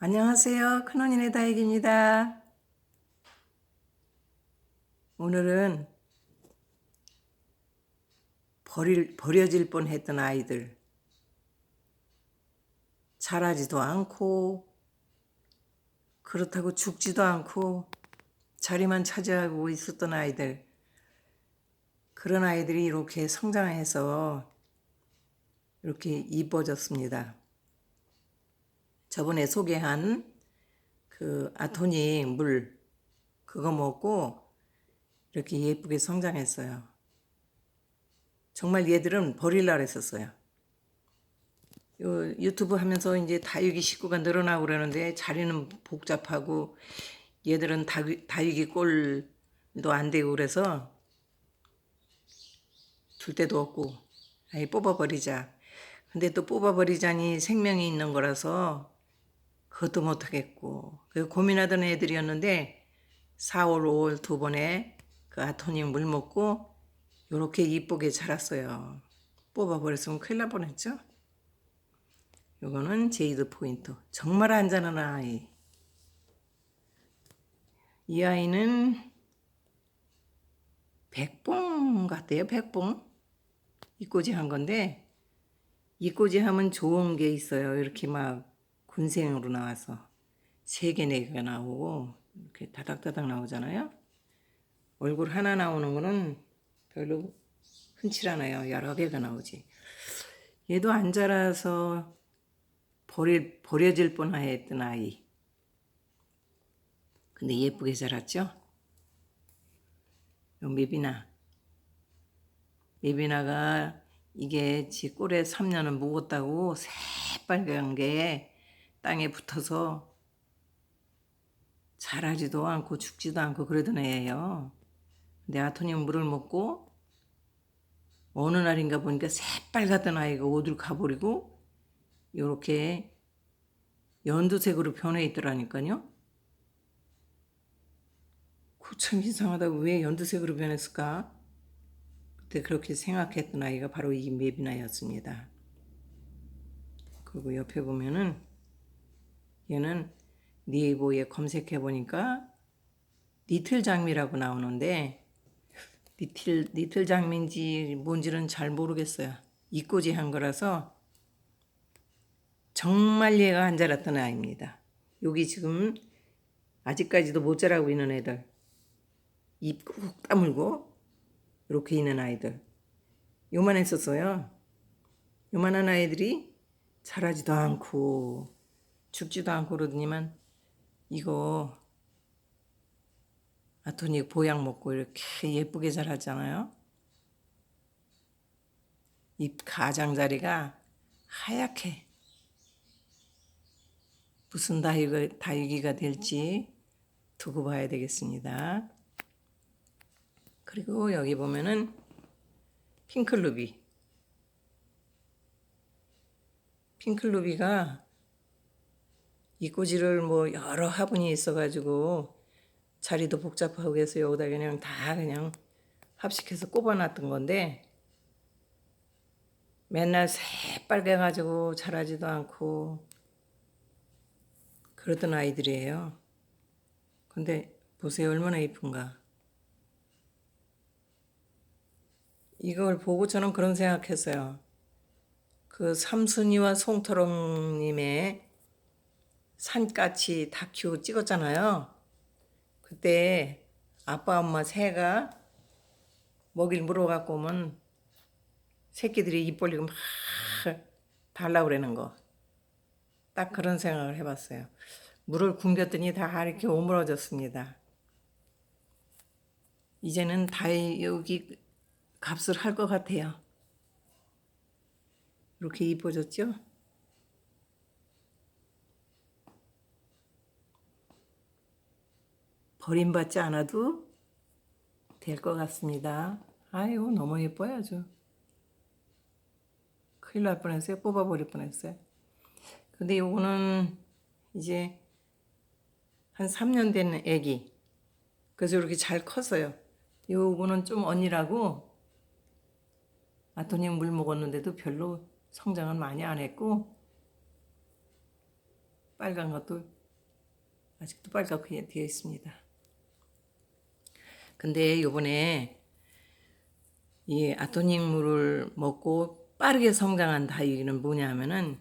안녕하세요. 큰언니네 다육입니다. 오늘은 버릴, 버려질 뻔 했던 아이들. 자라지도 않고, 그렇다고 죽지도 않고, 자리만 차지하고 있었던 아이들. 그런 아이들이 이렇게 성장해서 이렇게 이뻐졌습니다. 저번에 소개한 그 아토니 물 그거 먹고 이렇게 예쁘게 성장했어요. 정말 얘들은 버릴라 그랬었어요. 요 유튜브 하면서 이제 다육이 식구가 늘어나고 그러는데 자리는 복잡하고 얘들은 다육, 다육이 꼴도 안 되고 그래서 줄 데도 없고 아예 뽑아버리자. 근데 또 뽑아버리자니 생명이 있는 거라서 그것도 못하겠고. 그 고민하던 애들이었는데 4월 5월 두 번에 그 아토님 물 먹고 요렇게 이쁘게 자랐어요. 뽑아버렸으면 큰일 날 뻔했죠? 요거는 제이드 포인트. 정말 안전한 아이. 이 아이는 백봉 같대요 백봉. 이꼬지 한 건데 이꼬지 하면 좋은 게 있어요. 이렇게 막 군생으로 나와서 세 개, 네 개가 나오고 이렇게 다닥다닥 나오잖아요. 얼굴 하나 나오는 거는 별로 흔치 않아요. 여러 개가 나오지. 얘도 안 자라서 버릴, 버려질 뻔했던 아이. 근데 예쁘게 자랐죠? 요 메비나. 메비나가 이게 지 꼴에 3년은 묵었다고 새빨간 게 땅에 붙어서 자라지도 않고 죽지도 않고 그러던 애예요. 근데 아토님 물을 먹고 어느 날인가 보니까 새빨갛던 아이가 어디로 가버리고 요렇게 연두색으로 변해 있더라니까요. 그참 이상하다고 왜 연두색으로 변했을까? 그때 그렇게 생각했던 아이가 바로 이 메비나였습니다. 그리고 옆에 보면은 얘는 네이버에 검색해 보니까 니틀 장미라고 나오는데 니틀 니틀 장미인지 뭔지는 잘 모르겠어요. 이꼬지 한 거라서 정말 얘가 안 자랐던 아이입니다. 여기 지금 아직까지도 못 자라고 있는 애들 입 꾹 다물고 이렇게 있는 아이들 요만했었어요. 요만한 아이들이 자라지도 않고 죽지도 않고 그러더니만 이거 아토닉 보약 먹고 이렇게 예쁘게 자랐잖아요. 잎 가장자리가 하얗게 무슨 다육이, 다육이가 될지 두고 봐야 되겠습니다. 그리고 여기 보면은 핑클루비 핑클루비가 이꼬지를 뭐 여러 화분이 있어가지고 자리도 복잡하고 해서 여기다 그냥 다 그냥 합식해서 꼽아놨던 건데 맨날 새빨개가지고 자라지도 않고 그러던 아이들이에요. 근데 보세요 얼마나 이쁜가. 이걸 보고 저는 그런 생각했어요. 그 삼순이와 송토롱님의 산까치 다큐 찍었잖아요. 그때 아빠 엄마 새가 먹이를 물어갖고 오면 새끼들이 입 벌리고 막 달라고 그러는 거. 딱 그런 생각을 해봤어요. 물을 굶겼더니 다 이렇게 오므러졌습니다. 이제는 다육이 값을 할 것 같아요. 이렇게 이뻐졌죠? 버림받지 않아도 될 것 같습니다. 아이고 너무 예뻐요 아주. 큰일 날 뻔했어요. 뽑아버릴 뻔했어요. 근데 요거는 이제 한 3년 된 애기. 그래서 이렇게 잘 컸어요. 요거는 좀 언니라고 아토님 물 먹었는데도 별로 성장은 많이 안 했고 빨간 것도 아직도 빨갛게 되어 있습니다. 근데 요번에 이 아토닉물을 먹고 빠르게 성장한 다육이는 뭐냐면은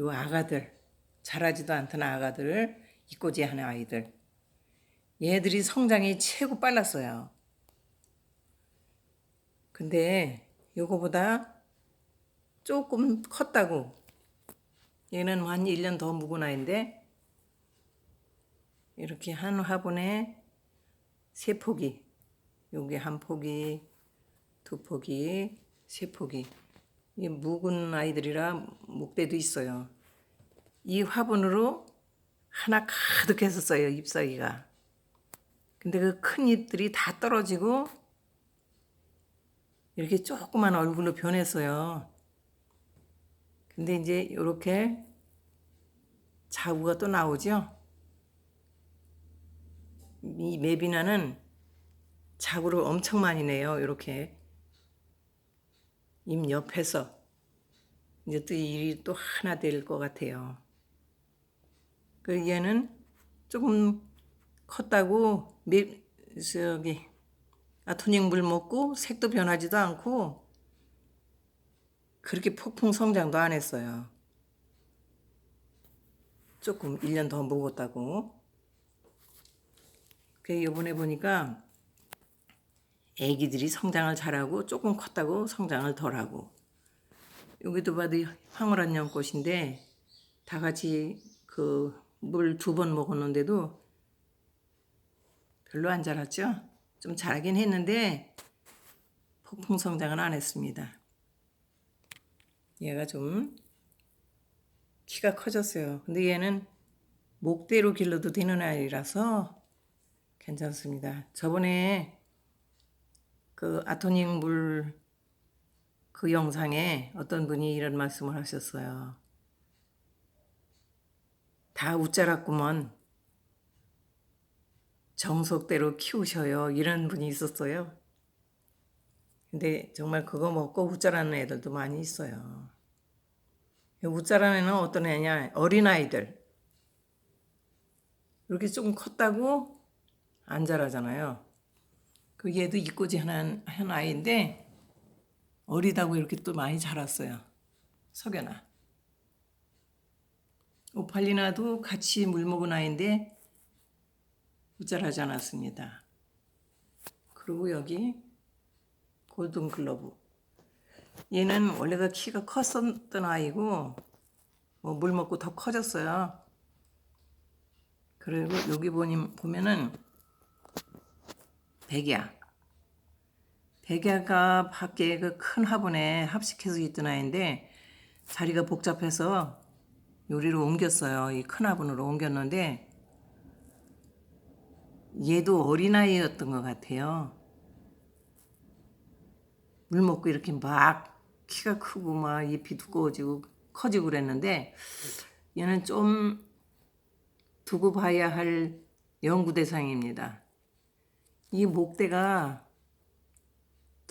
요 아가들 자라지도 않던 아가들 이꼬지 하는 아이들. 얘들이 성장이 최고 빨랐어요. 근데 요거보다 조금 컸다고. 얘는 한 1년 더 묵은 아이인데 이렇게 한 화분에 세 포기 여기 한 포기 두 포기 세 포기. 이 묵은 아이들이라 목대도 있어요. 이 화분으로 하나 가득 했었어요 잎사귀가. 근데 그 큰 잎들이 다 떨어지고 이렇게 조그만 얼굴로 변했어요. 근데 이제 이렇게 자구가 또 나오죠? 이 메비나는 자구를 엄청 많이 내요. 이렇게 잎 옆에서 이제 또 일이 또 하나 될 것 같아요. 그 얘는 조금 컸다고 메 저기 아토닉 물 먹고 색도 변하지도 않고 그렇게 폭풍 성장도 안 했어요. 조금 1년 더 먹었다고. 그 요번에 보니까 애기들이 성장을 잘하고 조금 컸다고 성장을 덜하고 여기도 봐도 황홀한 연꽃인데 다 같이 그 물 두 번 먹었는데도 별로 안 자랐죠? 좀 자라긴 했는데 폭풍 성장은 안 했습니다. 얘가 좀 키가 커졌어요. 근데 얘는 목대로 길러도 되는 아이라서 괜찮습니다. 저번에 그 아토닉 물 그 영상에 어떤 분이 이런 말씀을 하셨어요. 다 웃자랐구먼. 정석대로 키우셔요. 이런 분이 있었어요. 근데 정말 그거 먹고 웃자라는 애들도 많이 있어요. 웃자라는 애는 어떤 애냐? 어린아이들. 이렇게 조금 컸다고 안 자라잖아요. 그 얘도 이꼬지 하나 한 아이인데 어리다고 이렇게 또 많이 자랐어요. 석연아. 오팔리나도 같이 물 먹은 아이인데 우짤하지 않았습니다. 그리고 여기 골든 글러브. 얘는 원래가 키가 컸었던 아이고 뭐 물 먹고 더 커졌어요. 그리고 여기 보니 보면은 백야. 백야가 밖에 그 큰 화분에 합식해서 있던 아이인데 자리가 복잡해서 요리로 옮겼어요. 이 큰 화분으로 옮겼는데 얘도 어린아이였던 것 같아요. 물 먹고 이렇게 막 키가 크고 막 잎이 두꺼워지고 커지고 그랬는데 얘는 좀 두고 봐야 할 연구 대상입니다. 이 목대가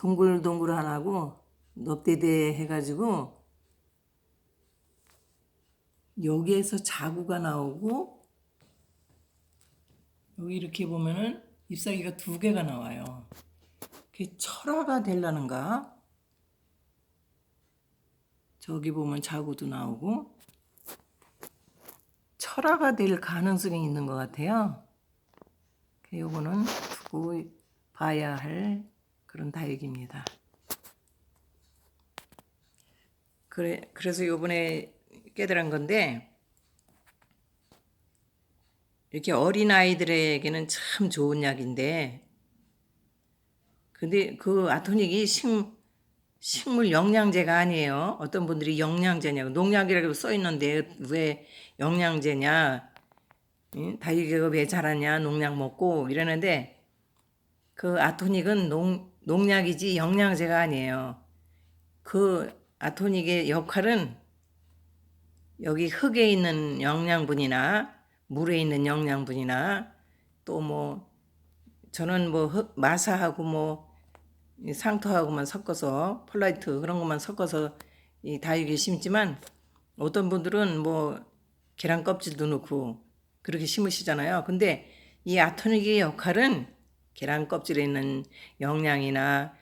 동글동글하고 넙대대 해가지고 여기에서 자구가 나오고 여기 이렇게 보면은 잎사귀가 두 개가 나와요. 그게 철화가 되려는가? 저기 보면 자구도 나오고 철화가 될 가능성이 있는 것 같아요. 요거는 두고 봐야 할 그런 다육입니다. 그래, 그래서 요번에 깨달은 건데, 이렇게 어린아이들에게는 참 좋은 약인데, 근데 그 아토닉이 식, 식물 영양제가 아니에요. 어떤 분들이 영양제냐고, 농약이라고 써 있는데 왜 영양제냐, 응? 다육이가 왜 자라냐, 농약 먹고 이러는데, 그 아토닉은 농, 농약이지 영양제가 아니에요. 그 아토닉의 역할은 여기 흙에 있는 영양분이나 물에 있는 영양분이나 또 뭐 저는 뭐 흙, 마사하고 뭐 상토하고만 섞어서 폴라이트 그런 것만 섞어서 이 다육에 심지만 어떤 분들은 뭐 계란 껍질도 넣고 그렇게 심으시잖아요. 근데 이 아토닉의 역할은 계란 껍질에 있는 영양이나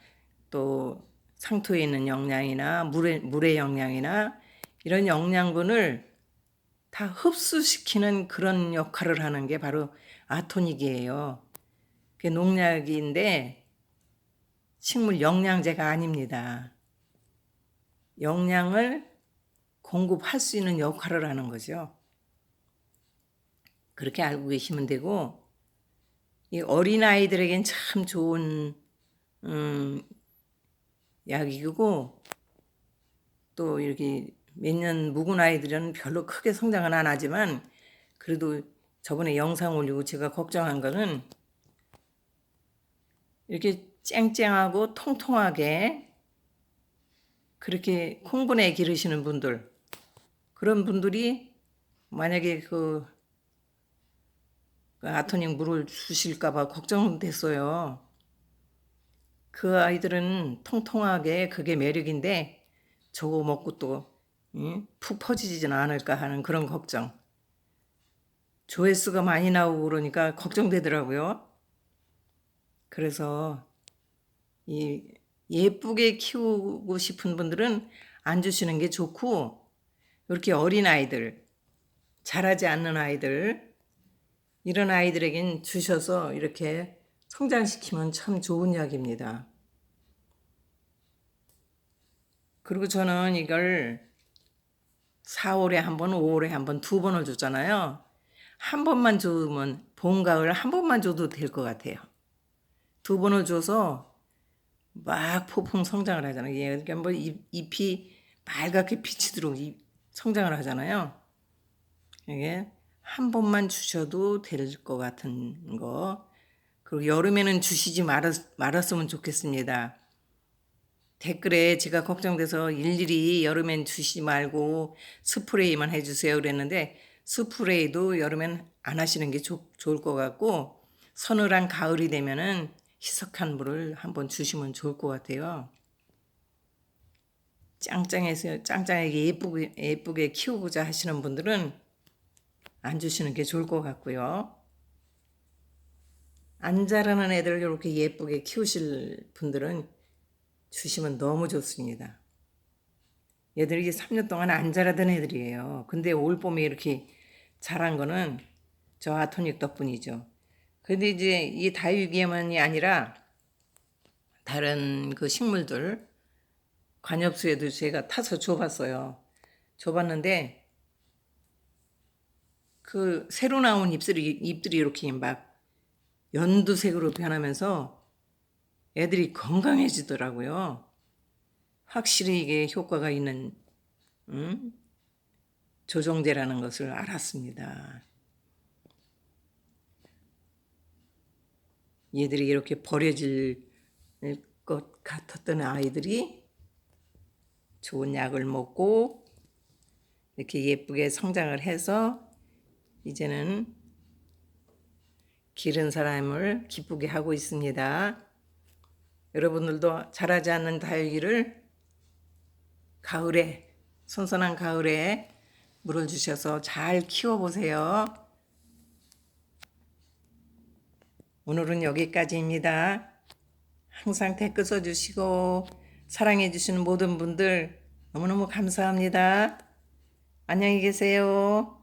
또 상토에 있는 영양이나 물의, 물의 영양이나 이런 영양분을 다 흡수시키는 그런 역할을 하는 게 바로 아토닉이에요. 그게 농약인데 식물 영양제가 아닙니다. 영양을 공급할 수 있는 역할을 하는 거죠. 그렇게 알고 계시면 되고 이 어린 아이들에겐 참 좋은 음, 약이고 또 이렇게 몇 년 묵은 아이들은 별로 크게 성장은 안 하지만 그래도 저번에 영상 올리고 제가 걱정한 거는 이렇게 쨍쨍하고 통통하게 그렇게 콩분에 기르시는 분들 그런 분들이 만약에 그, 그 아토닉 물을 주실까봐 걱정됐어요. 그 아이들은 통통하게 그게 매력인데 저거 먹고 또 응? 푹 퍼지지는 않을까 하는 그런 걱정. 조회수가 많이 나오고 그러니까 걱정되더라고요. 그래서 이 예쁘게 키우고 싶은 분들은 안 주시는 게 좋고 이렇게 어린 아이들 자라지 않는 아이들 이런 아이들에겐 주셔서 이렇게 성장시키면 참 좋은 약입니다. 그리고 저는 이걸 4월에 한 번, 5월에 한 번, 두 번을 줬잖아요. 한 번만 주면 봄, 가을 한 번만 줘도 될 것 같아요. 두 번을 줘서 막 폭풍 성장을 하잖아요. 얘 그러니까 뭐 잎, 잎이 빨갛게 비치도록 잎 성장을 하잖아요. 이게 한 번만 주셔도 될 것 같은 거. 그리고 여름에는 주시지 말았, 말았으면 좋겠습니다. 댓글에 제가 걱정돼서 일일이 여름엔 주시지 말고 스프레이만 해주세요 그랬는데 스프레이도 여름엔 안 하시는 게 좋, 좋을 것 같고 서늘한 가을이 되면은 희석한 물을 한번 주시면 좋을 것 같아요. 짱짱해서 짱짱하게 예쁘게 예쁘게 키우고자 하시는 분들은 안 주시는 게 좋을 것 같고요. 안 자라는 애들 이렇게 예쁘게 키우실 분들은 주시면 너무 좋습니다. 얘들이 3년 동안 안 자라던 애들이에요. 근데 올 봄에 이렇게 자란 거는 저 아토닉 덕분이죠. 근데 이제 이 다육이만이 아니라 다른 그 식물들 관엽수에도 제가 타서 줘봤어요. 줘봤는데 그 새로 나온 잎들이 잎들이 이렇게 막 연두색으로 변하면서 애들이 건강해지더라고요. 확실히 이게 효과가 있는 음? 조정제라는 것을 알았습니다. 얘들이 이렇게 버려질 것 같았던 아이들이 좋은 약을 먹고 이렇게 예쁘게 성장을 해서 이제는 기른 사람을 기쁘게 하고 있습니다. 여러분들도 자라지 않는 다육이를 가을에 선선한 가을에 물을 주셔서 잘 키워 보세요. 오늘은 여기까지입니다. 항상 댓글 써 주시고 사랑해 주시는 모든 분들 너무너무 감사합니다. 안녕히 계세요.